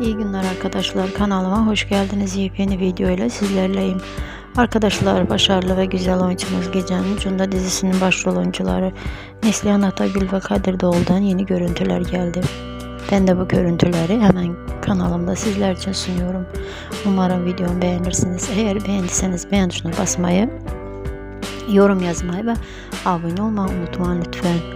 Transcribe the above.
İyi günler arkadaşlar. Kanalıma hoş geldiniz. Yepyeni video ile sizlerleyim. Arkadaşlar başarılı ve güzel oyuncumuz Gecenin Ucunda dizisinin başrol oyuncuları Neslihan Atagül ve Kadir Doğulu'dan yeni görüntüler geldi. Ben de bu görüntüleri hemen kanalımda sizler için sunuyorum. Umarım videomu beğenirsiniz. Eğer beğendiyseniz beğen tuşuna basmayı, yorum yazmayı ve abone olmayı unutmayın lütfen.